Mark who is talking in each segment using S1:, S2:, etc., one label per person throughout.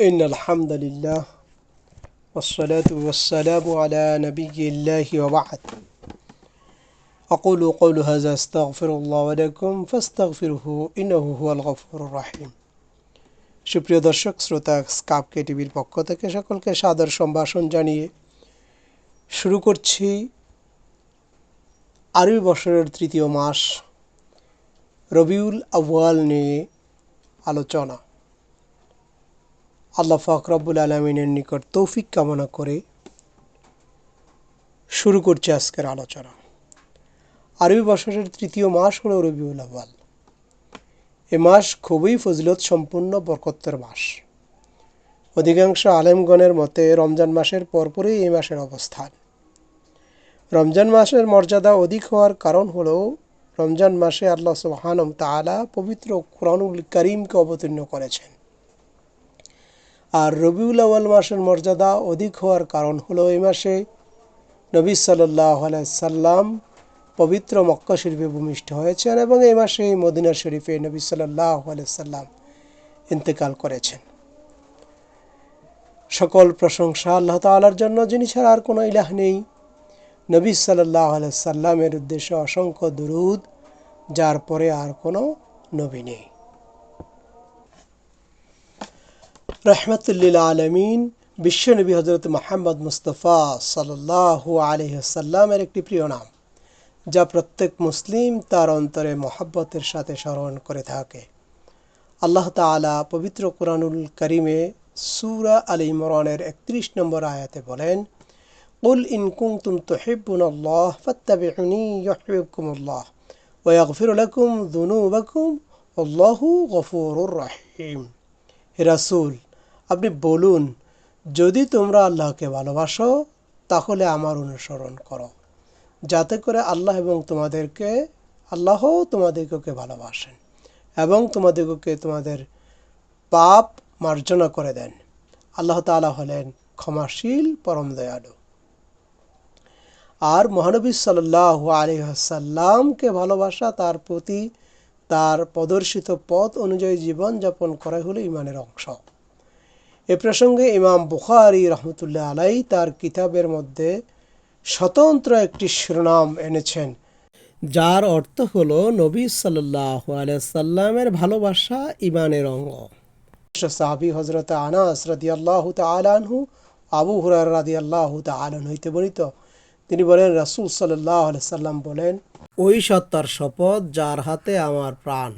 S1: إن الحمد لله والصلاة والسلام على نبي الله وبعد أقول قول هذا أستغفر الله ولكم فاستغفروه إنه هو الغفور الرحيم সুপ্রিয় দর্শক শ্রোতা স্কাপকে টিভির পক্ষ থেকে সকলকে সাদর সম্ভাষণ জানিয়ে শুরু করছি আরবি বছরের তৃতীয় মাস রবিউল আউয়াল নিয়ে আলোচনা আল্লাহ ফাক রব্বুল আলমিনের নিকট তৌফিক কামনা করে শুরু করছে আজকের আলোচনা। আরবি বছরের তৃতীয় মাস হলো রবিউল আউয়াল। এ মাস খুবই ফজিলত সম্পূর্ণ বরকত্তর মাস। অধিকাংশ আলেমগণের মতে রমজান মাসের পরপরই এই মাসের অবস্থান। রমজান মাসের মর্যাদা অধিক হওয়ার কারণ হলো রমজান মাসে আল্লাহ সুবহানম তাআলা পবিত্র কোরআনুল করিমকে অবতীর্ণ করেছেন। আর রবিউল আউয়াল মাসের মর্যাদা অধিক হওয়ার কারণ হলো এই মাসে নবী সাল্লাহ সাল্লাম পবিত্র মক্কা শরীফে ভূমিষ্ঠ হয়েছেন এবং এই মাসে মদিনা শরীফে নবী সাল্লাহ সাল্লাম ইন্তেকাল করেছেন। সকল প্রশংসা আল্লাহ তালার জন্য, যিনি ছাড়া আর কোনো ইলাহ নেই। নবী সাল্লাহ সাল্লামের উদ্দেশ্যে অসংখ্য দুরুদ, যার পরে আর কোনো নবী নেই। রহমতুল্লিল আলমিন বিশ্বনবী হজরত মাহমদ মুস্তফা সাল্লাহ আলহ্লামের একটি প্রিয় নাম যা প্রত্যেক মুসলিম তার অন্তরে মহাব্বতের সাথে স্মরণ করে থাকে আল্লাহ তালা পবিত্র কোরআনুল করিমে সুরা আল ইমরানের একত্রিশ নম্বর আয়াতে বলেন قل إن كنتم تحبون الله فاتبعوني يحببكم الله ويغفر لكم ذنوبكم والله غفور رحيم হে রাসূল আপনি বলুন, যদি তোমরা আল্লাহকে ভালোবাসো, তাহলে আমার অনুসরণ করো। যাতে করে আল্লাহ এবং তোমাদেরকে আল্লাহও তোমাদেরকে ভালোবাসেন এবং তোমাদেরকে তোমাদের পাপ মার্জনা করে দেন। আল্লাহ তালা হলেন ক্ষমাশীল, পরম দয়ালু। আর মহানবী সাল্লাহ আলিহাসাল্লামকে ভালোবাসা তার প্রতি তার প্রদর্শিত পথ অনুযায়ী জীবনযাপন করা হলো ইমানের অংশ। এ প্রসঙ্গে ইমাম বুখারি রহমতুল্লাহ আলাই তার কিতাবের মধ্যে স্বতন্ত্র একটি শিরোনাম এনেছেন, যার অর্থ হলো নবী সাল্লাহ সাল্লামের ভালোবাসা ইমানের অঙ্গ। সাহাবি হজরত আনাস রাদি আল্লাহ তালানহু আবু হুরার রাদি আল্লাহ তালান হইতে বর্ণিত। তিনি বলেন, রাসুল সাল্লাহ সাল্লাম বলেন, ওই সত্তার শপথ যার হাতে আমার প্রাণ।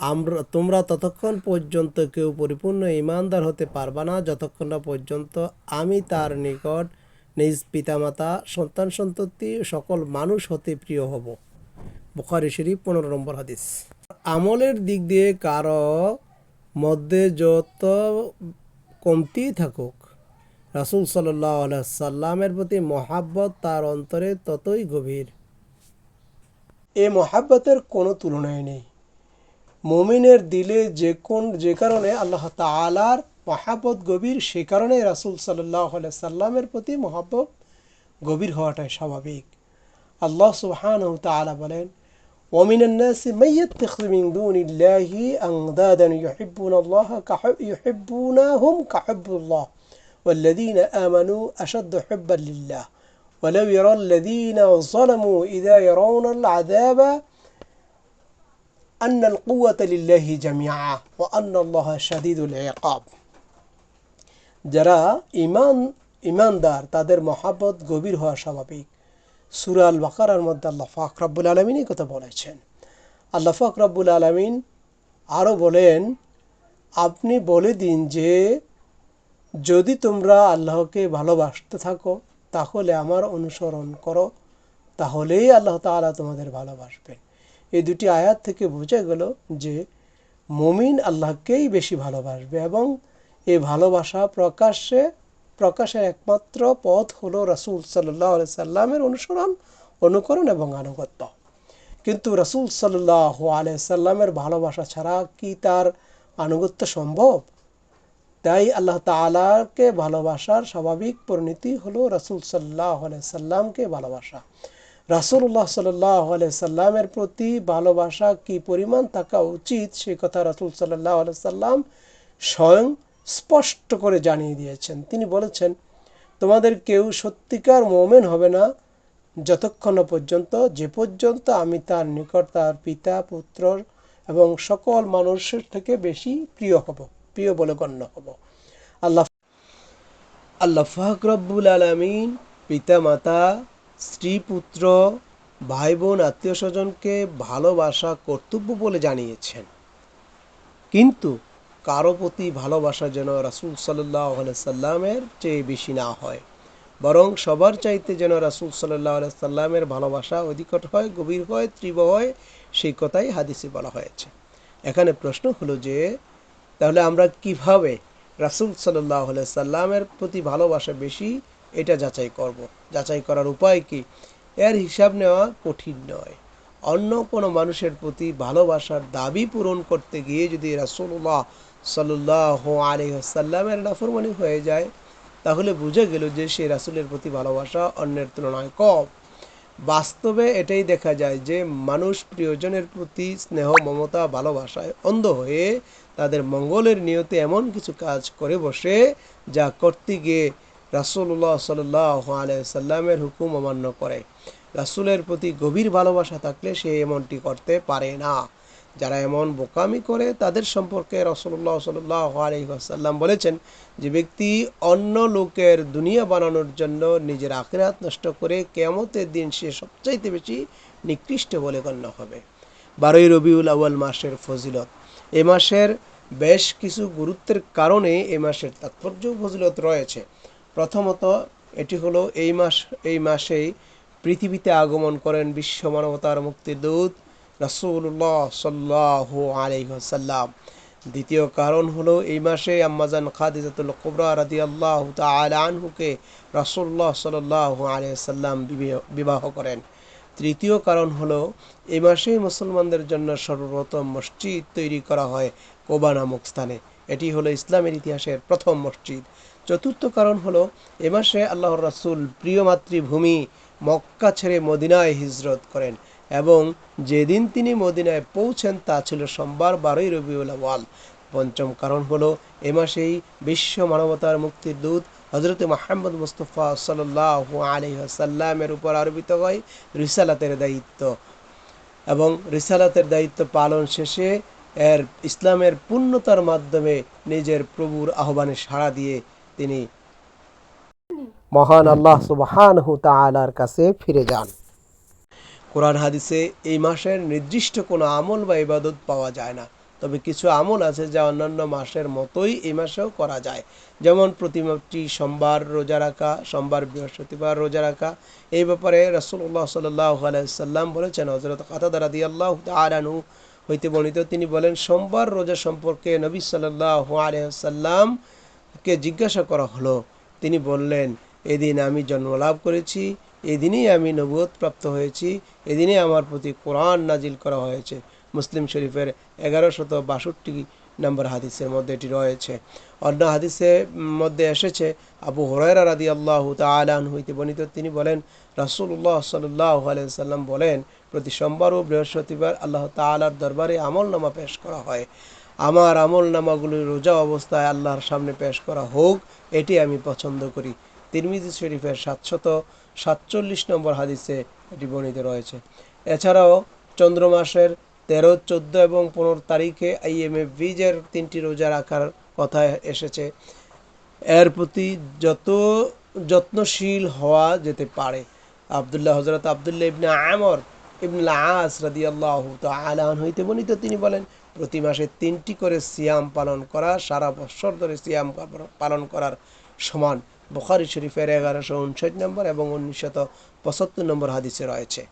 S1: আমরা, তোমরা ততক্ষণ পর্যন্ত কেউ পরিপূর্ণ ইমানদার হতে পারবা না, যতক্ষণ না পর্যন্ত আমি তার নিকট নিজ পিতামাতা, সন্তান সন্ততি, সকল মানুষ হতে প্রিয় হব। বুখারি শরীফ, পনেরো নম্বর হাদিস। আমলের দিক দিয়ে কারও মধ্যে যত কমতি থাকুক, রাসুল সাল্লাহ সাল্লামের প্রতি মহাব্বত তার অন্তরে ততই গভীর। এ মহাব্বতের কোনো তুলনায় নেই। মমিনের দিলে যে কোন যে কারণে আল্লাহ তালার মহাব্বত গভীর সে কারণে রাসুল সাল্লাহ সাল্লামের প্রতি মহাব্বত গভীর হওয়াটাই স্বাভাবিক আল্লাহ সুবহান তালা বলেন ومن الناس من يتخذ من دون الله أندادا يحبون الله يحبونهم كحب الله والذين آمنوا أشد حبا لله ولو يرى الذين ظلموا إذا يرون العذاب أن القوة لله جميعا وأن الله شديد العقاب যারা ইমান ইমানদার তাদের মহাব্বত গভীর হওয়া স্বাভাবিক সুরাল বাকারার মধ্যে আল্লাহ ফাক রাব্বুল আলমিন এই কথা বলেছেন আল্লাহ ফাক রাব্বুল আলমিন আরও বলেন আপনি বলে দিন যে যদি তোমরা আল্লাহকে ভালোবাসতে থাকো তাহলে আমার অনুসরণ করো তাহলেই আল্লাহ তালা তোমাদের ভালোবাসবেন এই দুটি আয়াত থেকে বোঝা গেল যে মমিন আল্লাহকেই বেশি ভালোবাসবে এবং এই ভালোবাসা প্রকাশ্যে, প্রকাশের একমাত্র পথ হলো রাসুল সাল্লাহ সাল্লামের অনুসরণ, অনুকরণ এবং আনুগত্য। কিন্তু রাসুল সাল্লাহ সাল্লামের ভালোবাসা ছাড়া কি তার আনুগত্য সম্ভব? তাই আল্লাহ তালাকে ভালোবাসার স্বাভাবিক পরিণতি হলো রাসুল সাল্লাহ সাল্লামকে ভালোবাসা। রাসুল্লাহ সাল্লাহ সাল্লামের প্রতি ভালোবাসা কি পরিমাণ থাকা উচিত? সে কথা রাসুল সাল্লাহ সাল্লাম স্বয়ং স্পষ্ট করে জানিয়ে দিয়েছেন। তিনি বলেছেন, তোমাদের কেউ সত্যিকার মোমেন হবে না যতক্ষণ পর্যন্ত, যে পর্যন্ত আমি তার নিকট তার পিতা, পুত্র এবং সকল মানুষের থেকে বেশি প্রিয় হব, প্রিয় বলে গণ্য হব। আল্লাহ আল্লাহ ফাকরব্বুল আলমিন পিতা মাতা স্ত্রী পুত্র ভাই বোন আত্মীয় স্বজনকে ভালোবাসা কর্তব্য বলে জানিয়েছেন কিন্তু কারও প্রতি ভালোবাসা যেন রাসুল সাল্লাহ সাল্লামের চেয়ে বেশি না হয়, বরং সবার চাইতে যেন রাসুল সাল্লাহ সাল্লামের ভালোবাসা অধিকট হয়, গভীর হয়, তীব্র হয়, সেই কথাই হাদিসে বলা হয়েছে এখানে প্রশ্ন হলো যে, তাহলে আমরা কীভাবে রাসুল সাল্লাহ সাল্লামের প্রতি ভালোবাসা বেশি, এটা যাচাই করব। যাচাই করার উপায় কি? এর হিসাব নেওয়া কঠিন নয়। অন্য কোনো মানুষের প্রতি ভালোবাসার দাবি পূরণ করতে গিয়ে যদি রাসুল্লাহ সাল্লাহ আলহাসাল্লামের নাফরমানি হয়ে যায়, তাহলে বুঝে গেল যে সে রাসুলের প্রতি ভালোবাসা অন্যের তুলনায় কম। বাস্তবে এটাই দেখা যায় যে মানুষ প্রিয়জনের প্রতি স্নেহ, মমতা, ভালোবাসায় অন্ধ হয়ে তাদের মঙ্গলের নিয়তে এমন কিছু কাজ করে বসে যা করতে গিয়ে রাসুল্লাহ সাল্লাহ আলাইসাল্লামের হুকুম অমান্য করে। রাসুলের প্রতি গভীর ভালোবাসা থাকলে সে এমনটি করতে পারে না। যারা এমন বোকামি করে, তাদের সম্পর্কে রসল্লাহ সাল্লাহ আলহিহাসাল্লাম বলেছেন যে, ব্যক্তি অন্য লোকের দুনিয়া বানানোর জন্য নিজের আখরাত নষ্ট করে কেমতের দিন সে সবচাইতে বেশি নিকৃষ্ট বলে গণ্য হবে। বারোই রবিউল আউ্য়াল মাসের ফজিলত। এ মাসের বেশ কিছু গুরুত্বের কারণে এ মাসের তাৎপর্য ফজিলত রয়েছে। প্রথমত, এটি হলো এই মাস, এই মাসেই পৃথিবীতে আগমন করেন বিশ্ব মানবতার মুক্তিদূত রাসুল্লাহ সাল্লাহ আলহ্লাম দ্বিতীয় কারণ হলো এই মাসে আম্মাজান খাদিজাতুল কুবরা রাদি আল্লাহ তালহুকে রসুল্লাহ সাল্লাহ আলিয়াল্লাম বিবাহ করেন। তৃতীয় কারণ হলো, এ মাসেই মুসলমানদের জন্য সর্বপ্রথম মসজিদ তৈরি করা হয় কোবা নামক স্থানে। এটি হলো ইসলামের ইতিহাসের প্রথম মসজিদ। চতুর্থ কারণ হলো, এ মাসে আল্লাহ রাসুল প্রিয় মাতৃভূমি মক্কা ছেড়ে মদিনায় হিজরত করেন এবং যেদিন তিনি মদিনায় পৌঁছেন তা ছিল সোমবার, বারোই রবিউল আওয়াল পঞ্চম কারণ হলো, এ মাসেই বিশ্ব মানবতার মুক্তির দূত হজরত মাহমদ মুস্তফা সাল্লাহ আলহাসাল্লামের উপর আরোপিত হয় রিসালাতের দায়িত্ব। এবং রিসালাতের দায়িত্ব পালন শেষে এর ইসলামের পূর্ণতার মাধ্যমে নিজের প্রভুর আহ্বানে সাড়া দিয়ে তিনি মহান আল্লাহ সুবাহানহু তালার কাছে ফিরে যান। কোরআন হাদিসে এই মাসের নির্দিষ্ট কোনো আমল বা ইবাদত পাওয়া যায় না। তবে কিছু আমল আছে যা অন্যান্য মাসের মতোই এই মাসেও করা যায়। যেমন প্রতিমাটি সোমবার রোজা রাখা, সোমবার বৃহস্পতিবার রোজা রাখা। এই ব্যাপারে রসুল্লাহ সাল্লাহ বলেছেন হজরত কাতাদার আদি আল্লাহ আরানু হইতে বর্ণিত, তিনি বলেন, সোমবার রোজা সম্পর্কে নবী সাল্লাহ আলাইসাল্লামকে জিজ্ঞাসা করা হলো। তিনি বললেন, এদিন আমি জন্মলাভ করেছি, এদিনই আমি নবুয়ত প্রাপ্ত হয়েছি এদিনে আমার প্রতি কোরআন নাজিল করা হয়েছে। মুসলিম শরীফের এগারোশত বাষট্টি নম্বর হাদিসের মধ্যে এটি রয়েছে। অন্য হাদিসের মধ্যে এসেছে, আবু হরাইরা রাদি আল্লাহ তালান হইতে বর্ণিত, তিনি বলেন রাসুল্লাহ সাল্লাহ সাল্লাম বলেন, প্রতি সোমবার ও বৃহস্পতিবার আল্লাহ তালার দরবারে আমল নামা পেশ করা হয়। আমার আমল নামাগুলি রোজা অবস্থায় আল্লাহর সামনে পেশ করা হোক, এটি আমি পছন্দ করি। তিরমিজি শরীফের সাতশত সাতচল্লিশ নম্বর হাদিসে এটি বর্ণিত রয়েছে। এছাড়াও চন্দ্র মাসের তেরো, চোদ্দ এবং পনেরো তারিখে আইএমএ ভিজের তিনটি রোজা রাখার কথা এসেছে। এর প্রতি যত যত্নশীল হওয়া যেতে পারে। আবদুল্লাহ হজরত আবদুল্লাহ ইবনে আমর ইবনুল্লাহ আস রাদি আল্লাহ আলাহন হইতে বর্ণিত। তিনি বলেন, প্রতি মাসে তিনটি করে সিয়াম পালন করা, সারা বছর ধরে সিয়াম পালন করার সমান। বুখারি শরীফের এগারোশো উনষাট নম্বর এবং উনিশশত পঁচাত্তর নম্বর হাদিসে রয়েছে।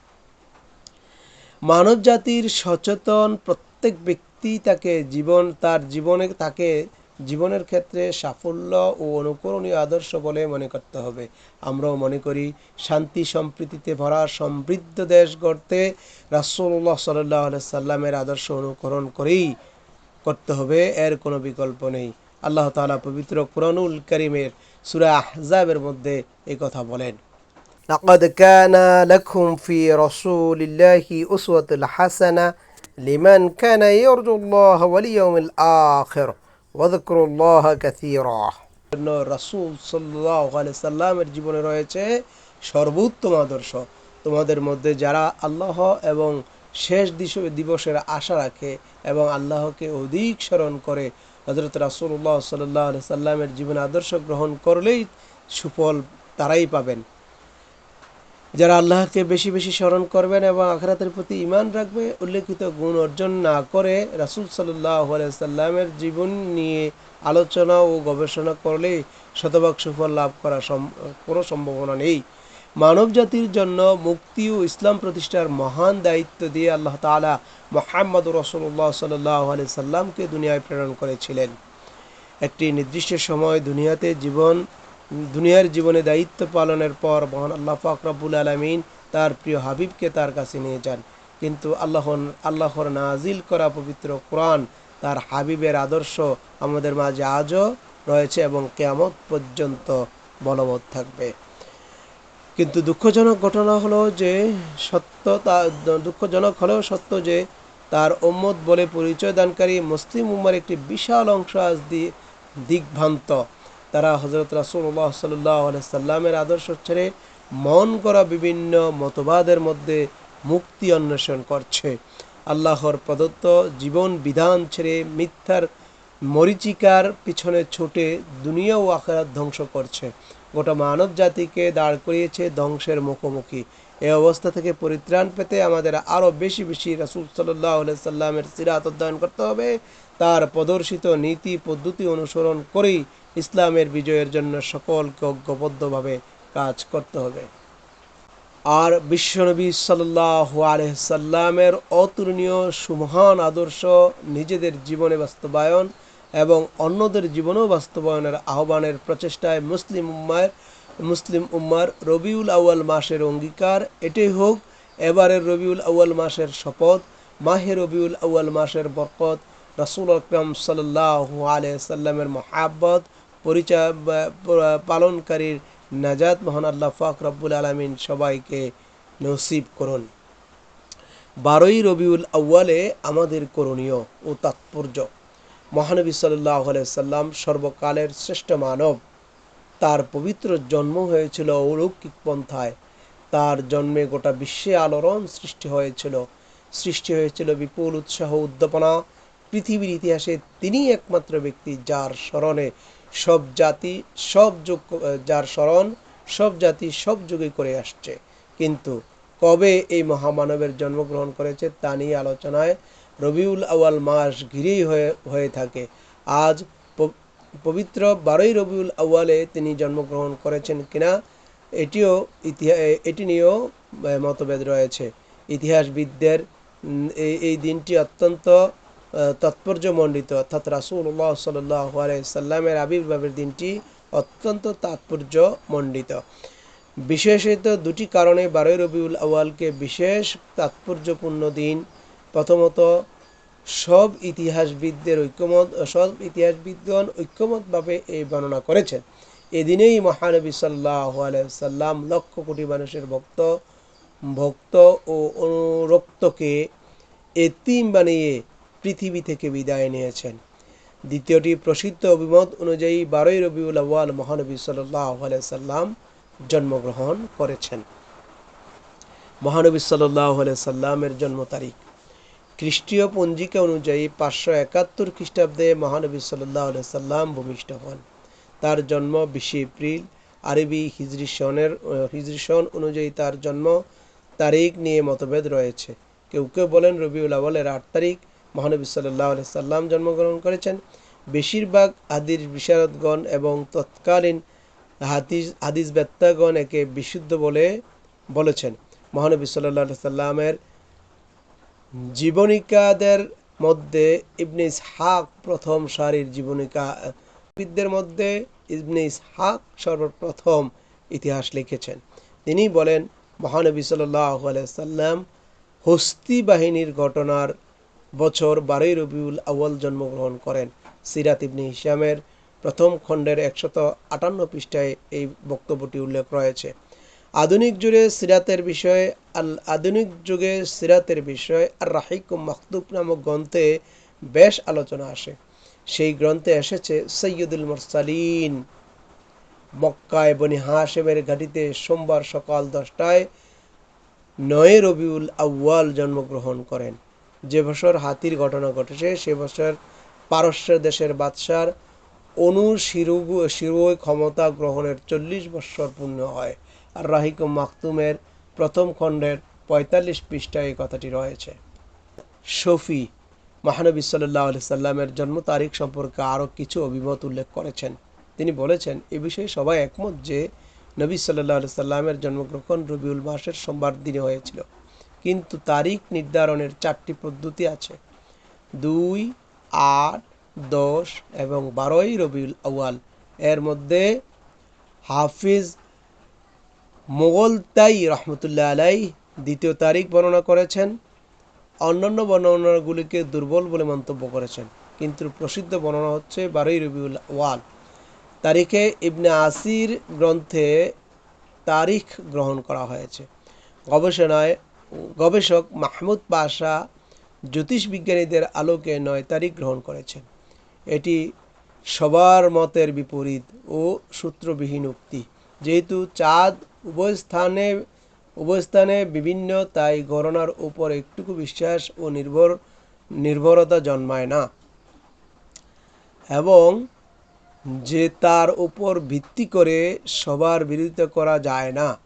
S1: মানব জাতির সচেতন প্রত্যেক ব্যক্তি তাকে জীবন, তার জীবনে তাকে জীবনের ক্ষেত্রে সাফল্য ও অনুকরণীয় আদর্শ বলে মনে করতে হবে। আমরাও মনে করি, শান্তি সম্প্রীতিতে ভরা সমৃদ্ধ দেশ গড়তে রাসুল্লাহ সাল্লাহ সাল্লামের আদর্শ অনুকরণ করেই করতে হবে, এর কোনো বিকল্প নেই। আল্লাহ তালা পবিত্র কুরআনুল করিমের সুরা আহজাবের মধ্যে এই কথা বলেন। لقد كان لكم في رسول الله أسوة حسنة لمن كان يرجو الله واليوم الآخر
S2: واذكروا الله كثيرا
S1: জন্য রাসূল সাল্লাল্লাহু আলাইহি সাল্লামের জীবনে রয়েছে সর্বোত্তম আদর্শ তোমাদের মধ্যে যারা আল্লাহ এবং শেষ দিশ- দিবসের আশা রাখে এবং আল্লাহকে অধিক স্মরণ করে হজরত রাসূলুল্লাহ সাল্লাহ আলি সাল্লামের জীবনে আদর্শ গ্রহণ করলেই সুফল তারাই পাবেন যারা আল্লাহকে বেশি বেশি স্মরণ করবেন এবং আখরাতের প্রতি ইমান রাখবে, উল্লেখিত গুণ অর্জন না করে রাসূল সাল্লাহ সাল্লামের জীবন নিয়ে আলোচনা ও গবেষণা করলে শতভাগ সুফল লাভ করা কোনো সম্ভাবনা নেই। মানব জাতির জন্য মুক্তি ও ইসলাম প্রতিষ্ঠার মহান দায়িত্ব দিয়ে আল্লাহ তাআলা মোহাম্মদ রসুল্লাহ সাল্লাহ আলি সাল্লামকে দুনিয়ায় প্রেরণ করেছিলেন। একটি নির্দিষ্ট সময় দুনিয়াতে জীবন দুনিয়ার জীবনে দায়িত্ব পালনের পর মহান আল্লাহ পাক রব্বুল আলমিন তার প্রিয় হাবিবকে তার কাছে নিয়ে যান। কিন্তু আল্লাহ আল্লাহর নাজিল করা পবিত্র কোরআন তার হাবিবের আদর্শ আমাদের মাঝে আজও রয়েছে এবং কেয়ামত পর্যন্ত বলবৎ থাকবে। কিন্তু দুঃখজনক ঘটনা হলো যে সত্য তা, দুঃখজনক হলেও সত্য যে তার উম্মত বলে পরিচয় দানকারী মুসলিম উম্মার একটি বিশাল অংশ আজ দি- দিগ্ভ্রান্ত তারা হজরত রাসুল্লাহ সাল্লাহ সাল্লামের আদর্শ ছেড়ে মন করা বিভিন্ন মতবাদের মধ্যে মুক্তি অন্বেষণ করছে। আল্লাহর প্রদত্ত জীবন বিধান ছেড়ে মিথ্যার মরিচিকার পিছনে ছুটে দুনিয়া ও আখেরাত ধ্বংস করছে। গোটা মানব জাতিকে দাঁড় করিয়েছে ধ্বংসের মুখোমুখি। এই অবস্থা থেকে পরিত্রাণ পেতে আমাদের আরও বেশি বেশি রাসুল সাল্লাহ সাল্লামের সিরাত অধ্যয়ন করতে হবে। তার প্রদর্শিত নীতি পদ্ধতি অনুসরণ করেই ইসলামের বিজয়ের জন্য সকলকে ঐক্যবদ্ধভাবে কাজ করতে হবে। আর বিশ্বনবী সাল্লাহ আলহামের অতুলনীয় সুমহান আদর্শ নিজেদের জীবনে বাস্তবায়ন এবং অন্যদের জীবনেও বাস্তবায়নের আহ্বানের প্রচেষ্টায় মুসলিম উম্মার মুসলিম উম্মার রবিউল আউয়াল মাসের অঙ্গীকার এটাই হোক, এবারের রবিউল আউয়াল মাসের শপথ, মাহে রবিউল আউয়াল মাসের বরকত, রাসুল আকরম সাল্লাহ আলিয়াল্লামের মহাব্বত পরিচয় পালনকারীর নাজাত মহান আল্লাহ ফাক রব্বুল আলমিন সবাইকে নসিব করুন। বারোই রবিউল আউ্য়ালে আমাদের করণীয় ও তাৎপর্য। মহানবী সাল্লাহ সাল্লাম সর্বকালের শ্রেষ্ঠ মানব। তার পবিত্র জন্ম হয়েছিল অলৌকিক পন্থায়। তার জন্মে গোটা বিশ্বে আলোড়ন সৃষ্টি হয়েছিল। সৃষ্টি হয়েছিল বিপুল উৎসাহ, উদ্দীপনা। পৃথিবীর ইতিহাসে তিনি একমাত্র ব্যক্তি যার স্মরণে সব জাতি, সব যুগ যার স্মরণ, সব জাতি সব যুগে করে আসছে। কিন্তু কবে এই মহামানবের জন্মগ্রহণ করেছে তা নিয়ে আলোচনায় রবিউল আওয়াল মাস ঘিরেই হয়ে হয়ে থাকে। আজ পবিত্র বারোই রবিউল আউয়ালে তিনি জন্মগ্রহণ করেছেন কিনা, এটিও ইতিহাস এটি নিয়েও মতভেদ রয়েছে। ইতিহাসবিদদের এই দিনটি অত্যন্ত তাৎপর্যমণ্ডিত। অর্থাৎ রাসুল্লাহ সাল্লাহ সাল্লামের আবির্ভাবের দিনটি অত্যন্ত তাৎপর্যমণ্ডিত। বিশেষত দুটি কারণে বারোই রবিউল আউয়ালকে বিশেষ তাৎপর্যপূর্ণ দিন, প্রথমত, সব ইতিহাসবিদদের ঐক্যমত, সব ইতিহাসবিদগণ ঐক্যমতভাবে এই বর্ণনা করেছেন। এদিনেই মহানবী সাল্লাহ সাল্লাম লক্ষ কোটি মানুষের ভক্ত ভক্ত ও অনুরক্তকে এতিম বানিয়ে পৃথিবী থেকে বিদায় নিয়েছেন। দ্বিতীয়টি প্রসিদ্ধ অভিমত অনুযায়ী বারোই রবিউল আউয়াল মহানবী সাল্লাহ সাল্লাম জন্মগ্রহণ করেছেন। মহানবী সাল্লাহ সাল্লামের জন্ম তারিখ। খ্রিস্টীয় পঞ্জিকা অনুযায়ী পাঁচশো একাত্তর খ্রিস্টাব্দে মহানবী সাল্লাহ সাল্লাম ভূমিষ্ঠ হন। তার জন্ম বিশে এপ্রিল আরবি হিজরি সনের হিজরি সন অনুযায়ী তার জন্ম তারিখ নিয়ে মতভেদ রয়েছে। কেউ কেউ বলেন রবিউল আওয়ালের আট তারিখ মহানবী সাল্লাহ সাল্লাম জন্মগ্রহণ করেছেন। বেশিরভাগ হাদিস বিশারদগণ এবং তৎকালীন হাদিস হাদিস বেত্তাগণ একে বিশুদ্ধ বলে বলেছেন। মহানবী সাল্লাহ সাল্লামের জীবনিকাদের মধ্যে ইবনে ইসহাক প্রথম সারির জীবনিকা বিদদের মধ্যে ইবনে ইসহাক সর্বপ্রথম ইতিহাস লিখেছেন। তিনি বলেন, মহানবী সাল্লাহ সাল্লাম হস্তি বাহিনীর ঘটনার বছর বারোই রবিউল আউয়াল জন্মগ্রহণ করেন। সিরাত ইবনি হিসামের প্রথম খণ্ডের একশত আটান্ন পৃষ্ঠায় এই বক্তব্যটি উল্লেখ রয়েছে। আধুনিক যুগে সিরাতের বিষয়ে আল আধুনিক যুগে সিরাতের বিষয়ে আর রাহিক ও মখতুব নামক গ্রন্থে বেশ আলোচনা আসে। সেই গ্রন্থে এসেছে সৈয়দুল মুরসালিন। মক্কায় বনি হাসেমের ঘাটিতে সোমবার সকাল দশটায় নয় রবিউল আউয়াল জন্মগ্রহণ করেন। যে বছর হাতির ঘটনা ঘটেছে, সে বছর পারস্য দেশের বাদশার অনুশিরুগ শিরোয় ক্ষমতা গ্রহণের চল্লিশ বৎসর পূর্ণ হয় আর রাহিক মাকতুমের প্রথম খণ্ডের পঁয়তাল্লিশ পৃষ্ঠায় এই কথাটি রয়েছে। শফি মহানবী সাল্লাহ আলি সাল্লামের জন্ম তারিখ সম্পর্কে আরও কিছু অভিমত উল্লেখ করেছেন। তিনি বলেছেন, এ বিষয়ে সবাই একমত যে নবী সাল্লাহ আলি সাল্লামের জন্মগ্রহণ রবিউল মাসের সোমবার দিনে হয়েছিল। কিন্তু তারিখ নির্ধারণের চারটি পদ্ধতি আছে। দুই, আট, দশ এবং বারোই রবিউল আউয়াল। এর মধ্যে হাফিজ মোগলতাই রহমতুল্লাহ আলাই দ্বিতীয় তারিখ বর্ণনা করেছেন। অন্যান্য বর্ণনাগুলিকে দুর্বল বলে মন্তব্য করেছেন। কিন্তু প্রসিদ্ধ বর্ণনা হচ্ছে বারোই রবিউল ওয়াল তারিখে ইবনে আসির গ্রন্থে তারিখ গ্রহণ করা হয়েছে। গবেষণায় গবেষক মাহমুদ পাশা জ্যোতিষবিজ্ঞানীদের আলোকে নয় তারিখ গ্রহণ করেছেন। এটি সবার মতের বিপরীত ও সূত্রবিহীন উক্তি। যেহেতু চাঁদ উভয় স্থানে উভয় স্থানে বিভিন্ন, তাই গণনার উপর একটুকু বিশ্বাস ও নির্ভর, নির্ভরতা জন্মায় না। এবং যে তার উপর ভিত্তি করে সবার বিরোধিতা করা যায় না।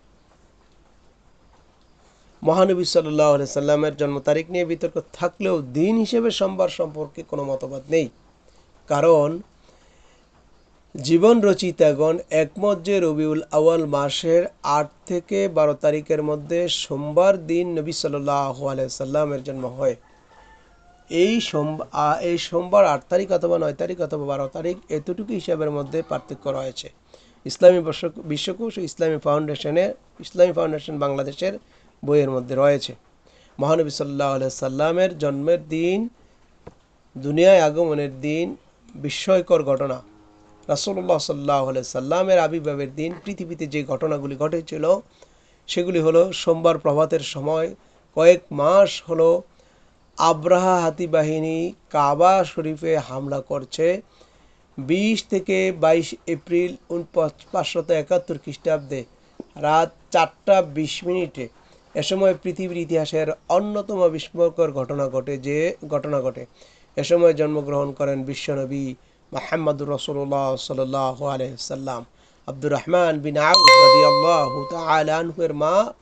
S1: মহানবী সাল্লাহ সাল্লামের জন্ম তারিখ নিয়ে বিতর্ক থাকলেও দিন হিসেবে সোমবার সম্পর্কে কোনো মতবাদ নেই। কারণ জীবন রচিতাগণ একমত যে রবিউল আওয়াল মাসের আট থেকে বারো তারিখের মধ্যে সোমবার দিন নবী সাল্লাহ সাল্লামের জন্ম হয়। এই সোম এই সোমবার আট তারিখ অথবা নয় তারিখ অথবা বারো তারিখ এতটুকু হিসাবের মধ্যে পার্থক্য রয়েছে। ইসলামী বিশ্বকোষ ইসলামী ফাউন্ডেশনের ইসলামী ফাউন্ডেশন বাংলাদেশের বইয়ের মধ্যে রয়েছে। মহানবী সাল্লাহ সাল্লামের জন্মের দিন, দুনিয়ায় আগমনের দিন, বিস্ময়কর ঘটনা। রাসুল্লাহ সাল্লাহ সাল্লামের আবির্ভাবের দিন, পৃথিবীতে যে ঘটনাগুলি ঘটেছিল, সেগুলি হলো সোমবার প্রভাতের সময়, কয়েক মাস হলো আব্রাহা হাতি বাহিনী কাবা শরীফে হামলা করছে। বিশ থেকে বাইশ এপ্রিল পাঁচশত একাত্তর খ্রিস্টাব্দে রাত চারটা বিশ মিনিটে এ সময় পৃথিবীর ইতিহাসের অন্যতম বিস্ময়কর ঘটনা ঘটে যে, ঘটনা ঘটে। এ সময় জন্মগ্রহণ করেন বিশ্বনবী মাহমুদুর রসুল্লাহ সাল্লাহ আলহাম আব্দুর রহমান বিন আউ্লাহ মা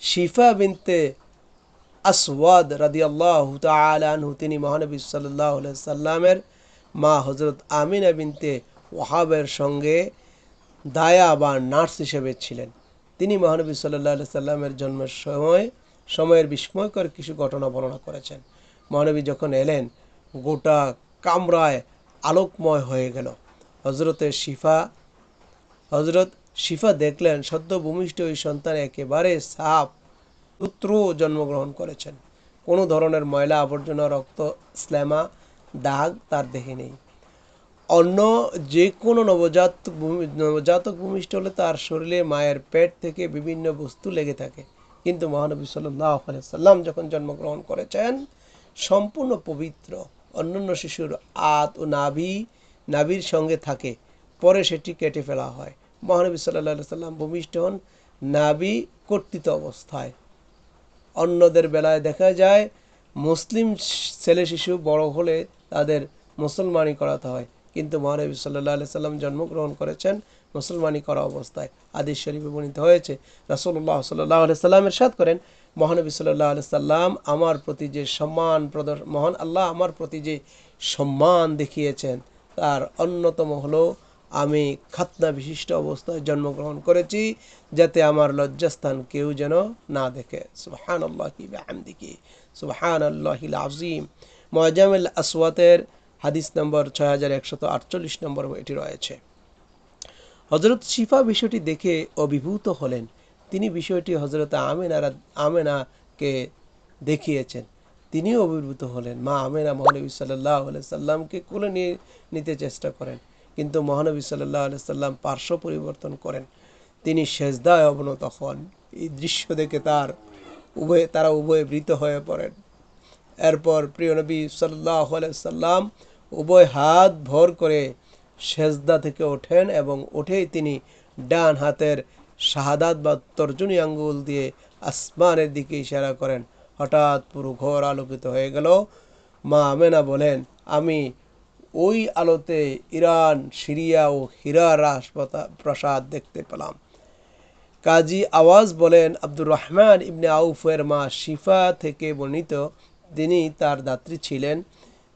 S1: শিফা বিনতে আসওয়াদ রাদি আল্লাহ তালহু তিনি মহানবী সাল্লাহ সাল্লামের মা হজরত আমিনা বিনতে ওয়াহাবের সঙ্গে দায়া বা নার্স হিসেবে ছিলেন। তিনি মহানবী সাল্লাহ সাল্লামের জন্মের সময়, সময়ের বিস্ময়কর কিছু ঘটনা বর্ণনা করেছেন। মহানবী যখন এলেন, গোটা কামরায় আলোকময় হয়ে গেল। হজরতের শিফা হজরত শিফা দেখলেন সদ্য ভূমিষ্ঠ ওই সন্তান একেবারে সাপ পুত্র জন্মগ্রহণ করেছেন। কোনো ধরনের ময়লা আবর্জনা রক্ত স্ল্যামা দাগ তার দেখে নেই। অন্য যে কোনো নবজাতক নবজাতক ভূমিষ্ঠ হলে তার শরীরে মায়ের পেট থেকে বিভিন্ন বস্তু লেগে থাকে। কিন্তু মহানবী সাল্লাহ সাল্লাম যখন জন্মগ্রহণ করেছেন, সম্পূর্ণ পবিত্র, অন্যান্য শিশুর আত ও নাভি, নাভির সঙ্গে থাকে। পরে সেটি কেটে ফেলা হয়। মহানবী সাল্লাহ সাল্লাম ভূমিষ্ঠ হন নাভি কর্তৃত অবস্থায়। অন্যদের বেলায় দেখা যায়, মুসলিম ছেলে শিশু বড় হলে তাদের মুসলমানি করাতে হয়। কিন্তু মহানবী সাল্লাহ আলি সাল্লাম জন্মগ্রহণ করেছেন মুসলমানি করা অবস্থায়। আদিস শরীফে বর্ণিত হয়েছে রাসুল্লাহ সাল্লাহ আলি সাল্লামের সাথ করেন, মহানবী সাল্লাহ আলি সাল্লাম আমার প্রতি যে সম্মান প্রদর, মহান আল্লাহ আমার প্রতি যে সম্মান দেখিয়েছেন, তার অন্যতম হলো আমি খাতনা বিশিষ্ট অবস্থায় জন্মগ্রহণ করেছি, যাতে আমার লজ্জাস্থান কেউ যেন না দেখে। সুবহান আল্লাহ কি সুবহান আল্লাহিল আজিম মজামিল আসওয়াতের হাদিস নম্বর ছয় হাজার একশত আটচল্লিশ নম্বর এটি রয়েছে। হজরত শিফা বিষয়টি দেখে অভিভূত হলেন। তিনি বিষয়টি হজরত আমেনারা আমেনাকে দেখিয়েছেন। তিনিও অভিভূত হলেন। মা আমেনা মহানবী সাল্লাহ সাল্লামকে কোলে নিয়ে নিতে চেষ্টা করেন, কিন্তু মহানবী সাল্লাহ সাল্লাম পার্শ্ব পরিবর্তন করেন। তিনি সেজদায় অবনত হন। এই দৃশ্য দেখে তার উভয়ে, তারা উভয়ে বৃত হয়ে পড়েন। এরপর প্রিয় নবী সাল্লাহ সাল্লাম উভয় হাত ভর করে সেজদা থেকে ওঠেন এবং উঠেই তিনি ডান হাতের শাহাদাত বা তর্জনী আঙ্গুল দিয়ে আসমানের দিকে ইশারা করেন। হঠাৎ পুরো ঘর আলোকিত হয়ে গেল। মা আমেনা বলেন, আমি ওই আলোতে ইরান, সিরিয়া ও হীরা রাজপথা প্রাসাদ দেখতে পেলাম। কাজী আওয়াজ বলেন, আব্দুর রহমান ইবনে আউফের মা শিফা থেকে বর্ণিত। তিনি তার দাত্রী ছিলেন।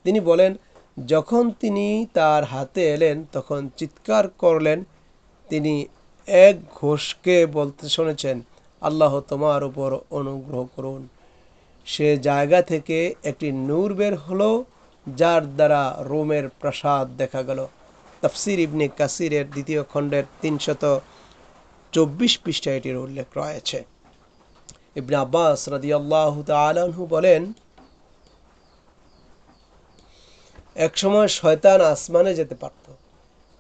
S1: তিনি বলেন যখন তিনি তার হাতে এলেন, তখন চিৎকার করলেন। তিনি এক ঘোষকে বলতে শুনেছেন, আল্লাহ তোমার উপর অনুগ্রহ করুন। সে জায়গা থেকে একটি নূর বের হলো, যার দ্বারা রোমের প্রাসাদ দেখা গেল। তফসির ইবনে কাসিরের দ্বিতীয় খণ্ডের তিনশত চব্বিশ পৃষ্ঠা এটির উল্লেখ রয়েছে। ইবনে আব্বাস রাদিয়াল্লাহ তালাহু বলেন একসময় শয়তান আসমানে যেতে পারত।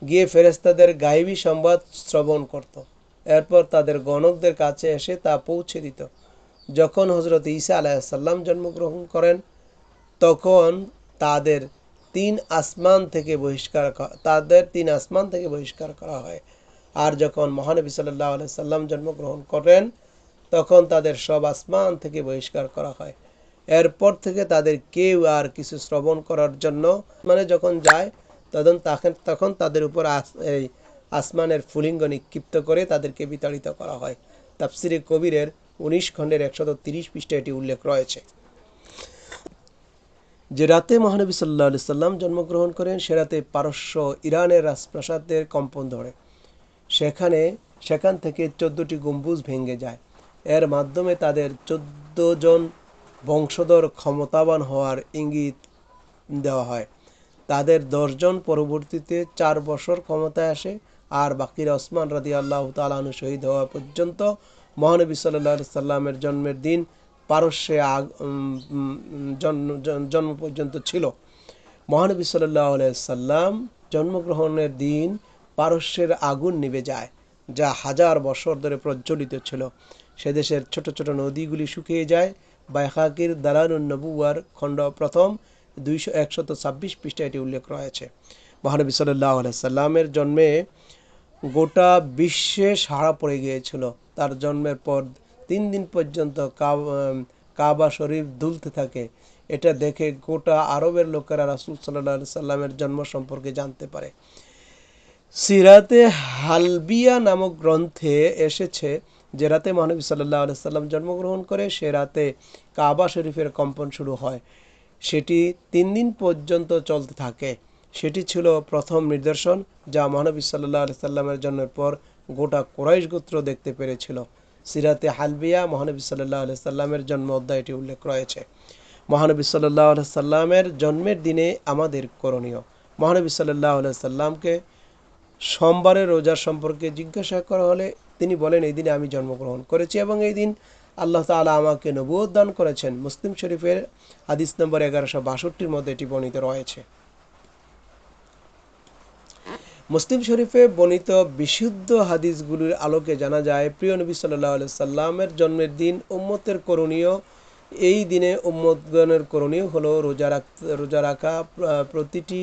S1: গিয়ে ফেরেস্তাদের গাইবী সংবাদ শ্রবণ করত। এরপর তাদের গণকদের কাছে এসে তা পৌঁছে দিত। যখন হজরত ঈসা আলাইসাল্লাম জন্মগ্রহণ করেন, তখন তাদের তিন আসমান থেকে বহিষ্কার তাদের তিন আসমান থেকে বহিষ্কার করা হয়। আর যখন মহানবী সাল্লাহ সাল্লাম জন্মগ্রহণ করেন, তখন তাদের সব আসমান থেকে বহিষ্কার করা হয়। এরপর থেকে তাদের কেউ আর কিছু শ্রবণ করার জন্য মানে যখন যায়, তখন তাকে তখন তাদের উপর এই আসমানের ফুলিঙ্গ নিক্ষিপ্ত করে তাদেরকে বিতাড়িত করা হয়। তাফসিরে কবিরের উনিশ খণ্ডের একশত তিরিশ পৃষ্ঠা এটি উল্লেখ রয়েছে। যে রাতে মহানবী সাল্লাহ সাল্লাম জন্মগ্রহণ করেন, সে রাতে পারস্য ইরানের রাজপ্রাসাদের কম্পন ধরে। সেখানে সেখান থেকে চোদ্দটি গম্বুজ ভেঙে যায়। এর মাধ্যমে তাদের চোদ্দ জন বংশধর ক্ষমতাবান হওয়ার ইঙ্গিত দেওয়া হয়। তাদের দশজন পরবর্তীতে চার বছর ক্ষমতায় আসে আর বাকিরা ওসমান রাদি আল্লাহ তালানু শহীদ হওয়া পর্যন্ত মহানবী সাল্লাহ সাল্লামের জন্মের দিন পারস্যে জন্ম পর্যন্ত ছিল। মহানবী সাল্লাহ সাল্লাম জন্মগ্রহণের দিন পারস্যের আগুন নিভে যায়, যা হাজার বছর ধরে প্রজ্বলিত ছিল। সে দেশের ছোট ছোট নদীগুলি শুকিয়ে যায় বাইহাকির দালানুন নবুয়ার খণ্ড প্রথম দুইশো একশত ছাব্বিশ পৃষ্ঠা এটি উল্লেখ রয়েছে। মহানবী সাল্লাহ সাল্লামের জন্মে গোটা বিশ্বে সাড়া পড়ে গিয়েছিল। তার জন্মের পর তিন দিন পর্যন্ত কাব- কাবা শরীফ দুলতে থাকে। এটা দেখে গোটা আরবের লোকেরা রাসুল সাল্লাহ সাল্লামের জন্ম সম্পর্কে জানতে পারে। সিরাতে হালবিয়া নামক গ্রন্থে এসেছে যে রাতে মহানবী সাল্লাহ সাল্লাম জন্মগ্রহণ করে, সে রাতে কাবা শরীফের কম্পন শুরু হয়। সেটি তিন দিন পর্যন্ত চলতে থাকে। সেটি ছিল প্রথম নিদর্শন, যা মহানবী সাল্লাহ সাল্লামের জন্মের পর গোটা কোরাইশ গোত্র দেখতে পেরেছিল। সিরাতে হালবিয়া মহানবী সাল্লাহ সাল্লামের জন্ম অধ্যায়টি উল্লেখ রয়েছে। মহানবী সাল্লাহ সাল্লামের জন্মের দিনে আমাদের করণীয়। মহানবী সাল্লাহ সাল্লামকে সোমবারের রোজার সম্পর্কে জিজ্ঞাসা করা হলে তিনি বলেন, এই দিনে আমি জন্মগ্রহণ করেছি এবং এই দিন আল্লাহ তাআলা আমাকে নবুয়ত দান করেছেন। মুসলিম শরীফের হাদিস নম্বর এগারোশো বাষট্টির মধ্যে এটি বর্ণিত রয়েছে। মুসলিম শরীফে বর্ণিত বিশুদ্ধ হাদিসগুলির আলোকে জানা যায়, প্রিয় নবী সাল্লাহ সাল্লামের জন্মের দিন উম্মতের করণীয়, এই দিনে উম্মতগণের করণীয় হলো রোজা রাখ, রোজা রাখা প্রতিটি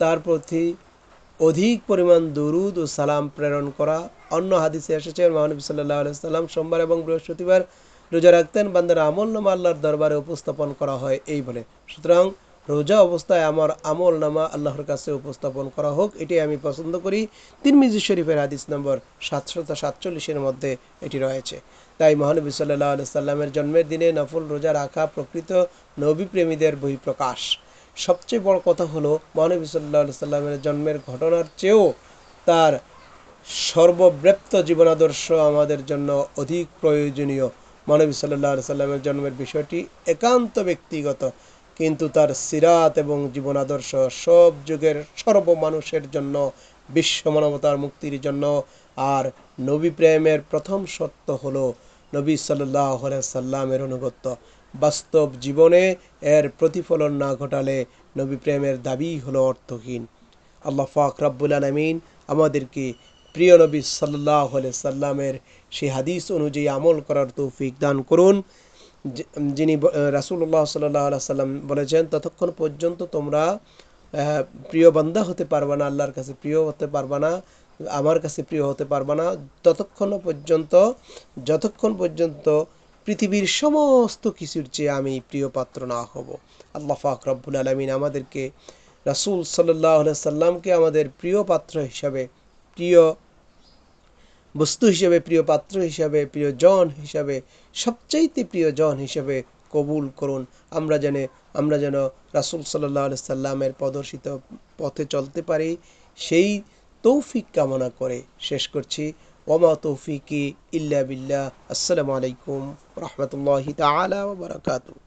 S1: তার প্রতি অধিক পরিমাণ দরুদ ও সালাম প্রেরণ করা। অন্য হাদিসে এসেছে মহানবী সাল্লাহ সাল্লাম সোমবার এবং বৃহস্পতিবার রোজা রাখতেন, বান্দার আমল নামা আল্লাহর দরবারে উপস্থাপন করা হয়, এই বলে। সুতরাং রোজা অবস্থায় আমার আমল নামা আল্লাহর কাছে উপস্থাপন করা হোক এটি আমি পছন্দ করি। তিন মিজি শরীফের হাদিস নম্বর সাতশত সাতচল্লিশের মধ্যে এটি রয়েছে। তাই মহানবী সাল্লাহ সাল্লামের জন্মের দিনে নফল রোজা রাখা প্রকৃত নবী প্রেমীদের বহিঃপ্রকাশ। সবচেয়ে বড় কথা হলো, মহানবী সাল্লাহ সাল্লামের জন্মের ঘটনার চেয়েও তার সর্বব্যাপ্ত জীবনাদর্শ আমাদের জন্য অধিক প্রয়োজনীয়। মহানবী সাল্লাহ সাল্লামের জন্মের বিষয়টি একান্ত ব্যক্তিগত, কিন্তু তার সিরাত এবং জীবনাদর্শ সব যুগের সর্বমানুষের জন্য, বিশ্ব মানবতার মুক্তির জন্য। আর নবী প্রেমের প্রথম সত্য হলো নবী সাল্লাহ সাল্লামের অনুগত্য বাস্তব জীবনে এর প্রতিফলন না ঘটালে নবী প্রেমের দাবি হলো অর্থহীন। আল্লাহ ফাক রাব্বুল আলমিন আমাদেরকে প্রিয় নবী সাল্লাহ সাল্লামের সেই হাদিস অনুযায়ী আমল করার তৌফিক দান করুন। যিনি রাসূলুল্লাহ সাল্লাহ সাল্লাম বলেছেন, ততক্ষণ পর্যন্ত তোমরা প্রিয় বান্দা হতে পারবে না, আল্লাহর কাছে প্রিয় হতে পারবে না, আমার কাছে প্রিয় হতে পারবে না। ততক্ষণ পর্যন্ত, যতক্ষণ পর্যন্ত পৃথিবীর সমস্ত কিছুর চেয়ে আমি প্রিয় পাত্র না হব। আল্লাহ পাক রব্বুল আলমিন আমাদেরকে, রাসূল সাল্লাহ সাল্লামকে আমাদের প্রিয় পাত্র হিসাবে, প্রিয় বস্তু হিসেবে, প্রিয় পাত্র হিসাবে, প্রিয় জন হিসাবে, সবচাইতে প্রিয় জন হিসাবে কবুল করুন। আমরা যেন আমরা যেন রাসূল সাল্লাহ সাল্লামের প্রদর্শিত পথে চলতে পারি, সেই তৌফিক কামনা করে শেষ করছি। وما توفيقي إلا بالله. السلام عليكم ورحمة الله تعالى وبركاته.